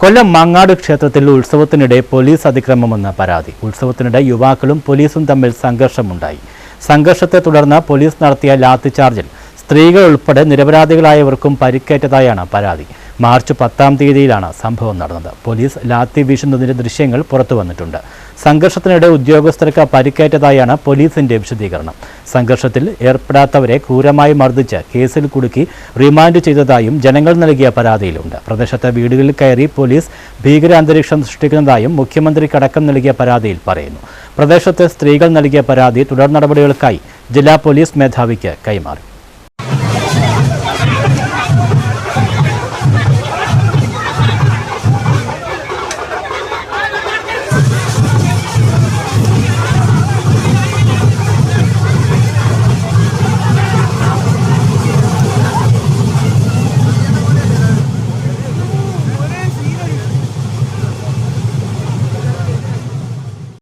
കൊല്ലം മങ്ങാട് ക്ഷേത്രത്തിൽ ഉത്സവത്തിനിടെ പോലീസ് അതിക്രമമെന്ന പരാതി. ഉത്സവത്തിനിടെ യുവാക്കളും പോലീസും തമ്മിൽ സംഘർഷമുണ്ടായി. സംഘർഷത്തെ തുടർന്ന് പോലീസ് നടത്തിയ ലാത്തിചാർജിൽ സ്ത്രീകൾ ഉൾപ്പെടെ നിരപരാധികളായവർക്കും പരിക്കേറ്റതായാണ് പരാതി. മാർച്ച് പത്താം തീയതിയിലാണ് സംഭവം നടന്നത്. പോലീസ് ലാത്തി വീശുന്നതിന്റെ ദൃശ്യങ്ങൾ പുറത്തു വന്നിട്ടുണ്ട്. സംഘർഷത്തിനിടെ ഉദ്യോഗസ്ഥർക്ക് പരിക്കേറ്റതായാണ് പോലീസിന്റെ വിശദീകരണം. സംഘർഷത്തിൽ ഏർപ്പെടാത്തവരെ ക്രൂരമായി മർദ്ദിച്ച് കേസിൽ കുടുക്കി റിമാൻഡ് ചെയ്തതായും ജനങ്ങൾ നൽകിയ പരാതിയിലുണ്ട്. പ്രദേശത്തെ വീടുകളിൽ കയറി പോലീസ് ഭീകരാന്തരീക്ഷം സൃഷ്ടിക്കുന്നതായും മുഖ്യമന്ത്രിക്കടക്കം നൽകിയ പരാതിയിൽ പറയുന്നു. പ്രദേശത്തെ സ്ത്രീകൾ നൽകിയ പരാതി തുടർ നടപടികൾക്കായി ജില്ലാ പോലീസ് മേധാവിക്ക് കൈമാറി. やった!